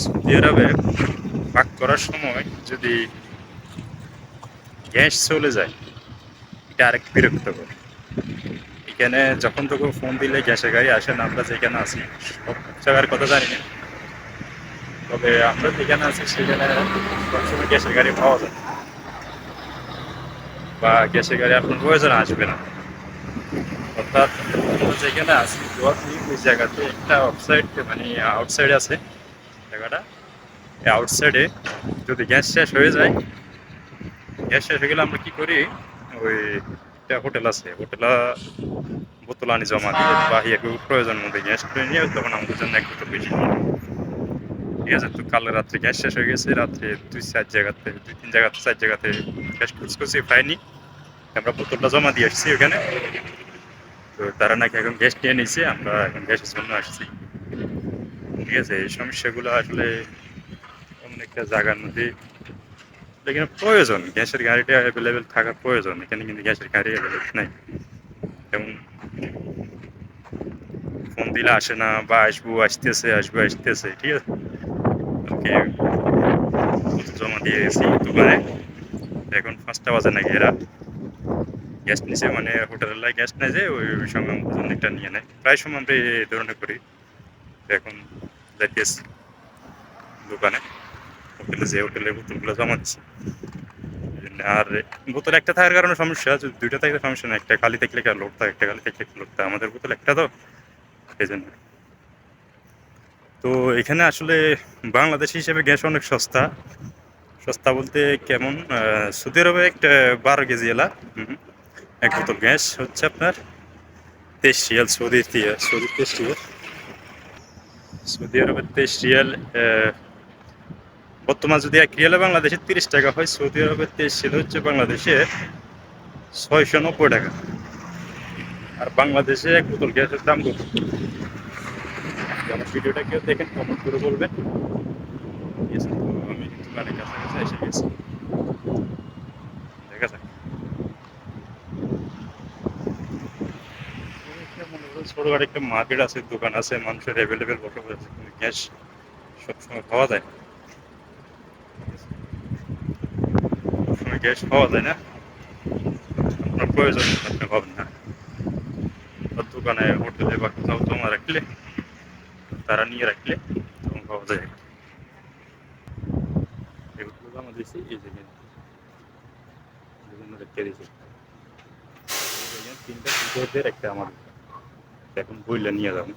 Saudi আরবে পাক করার সময় যদি গ্যাস চলে যায়, এটা আরেক বিরক্তকর। এখানে যখন তখন ফোন দিলে গ্যাসের গাড়ি আসে না, আমরা যেখানে আছি, সব জায়গার কথা জানি না। তবে আমরা যেখানে আছি, সেখানে সবসময় গ্যাসের গাড়ি পাওয়া যায়। বা গ্যাসের গাড়ি আপনার প্রয়োজন আসবে না। অর্থাৎ যেখানে আছি, ওই জায়গাতে একটা অফসাইড মানে আউটসাইড আছে। জায়গাটা। এই আউটসাইডে যদি গ্যাস শেষ হয়ে যায় গ্যাস শেষ হয়ে গেলে আমরা কি করি? ওই একটা হোটেল আছে হোটেল বোতল আনি জমা দিয়ে বা ইয়ে প্রয়োজন মধ্যে গ্যাস করে নিয়ে তখন আমাদের জন্য এক দুটো বেশি ঠিক আছে তো কাল রাত্রে গ্যাস শেষ হয়ে গেছে রাত্রে দুই চার জায়গাতে দুই তিন জায়গাতে চার জায়গাতে গ্যাস খুঁজছি পাইনি। আমরা বোতলটা জমা দিয়ে আসছি ওখানে। তো তারা নাকি এখন গ্যাস নিয়ে নিয়েছে আমরা এখন গ্যাসের জন্য আসছি। ঠিক আছে এই সমস্যাগুলো আসলে এমন একটা জায়গার মধ্যে এখানে প্রয়োজন, গ্যাসের গাড়িটা অ্যাভেলেবেল থাকার প্রয়োজন, এখানে কিন্তু গ্যাসের গাড়ি অ্যাভেলেবেল নাই। যেমন ফোন দিলে আসে না, বা আসব, আসতেছে আসব, আসতেছে, ঠিক আছে? ওকে জমা দিয়ে গেছি দোকানে, এখন পাঁচটা বাজে নাকি এরা। গ্যাস নিচে মানে হোটেলের গ্যাস নেয় যে, ওই সময় একটা নিয়ে নেয়। প্রায় সময় আমরা এই ধরনের করি। এখন যাইতেছি দোকানে। হোটেলে যে হোটেলের বোতলগুলো জমা দিচ্ছি এই জন্য আর বোতল একটা থাকার কারণে সমস্যা, যদি দুইটা থাকলে সমস্যা না একটা খালি থাকলে আর লোক থাকে? একটা খালি থাকলে একটা লোক থাকে? আমাদের বোতল একটা তো এই জন্য তো এখানে আসলে বাংলাদেশ হিসেবে গ্যাস অনেক সস্তা। সস্তা বলতে কেমন? সৌদি আরবে একটা বারো কেজি এলা। এক বোতল গ্যাস হচ্ছে আপনার তেইশ রিয়াল সৌদির সৌদির তেইশ রিয়াল। সৌদি আরবের তেইশ রিয়াল বর্তমান যদি এক রিয়ালে বাংলাদেশে তিরিশ টাকা হয়, সৌদি আরবের তেইশ রিয়াল হচ্ছে বাংলাদেশে ছয়শো নব্বই টাকা। আর বাংলাদেশে এক বোতল গ্যাসের দাম কত? আমার ভিডিওটা কেউ দেখেন কমেন্ট করে বলবেন। আমি কাছাকাছি এসে গেছি ঠিক আছে ছোটখাটো একটা মার্কেট আছে, দোকান আছে, মানুষের অ্যাভেলেবেল বসে বসে আছে গ্যাস সবসময় পাওয়া যায় সবসময় গ্যাস পাওয়া যায় না। আপনার প্রয়োজন, আপনি পাবেন না। দোকানে হোটেলে বা কোথাও জমা রাখলে, তারা নিয়ে রাখলে, তখন পাওয়া যায়। এগুলো জমা দিয়েছি এই জায়গায় একটা আমার এখন বইলে নিয়ে যাব।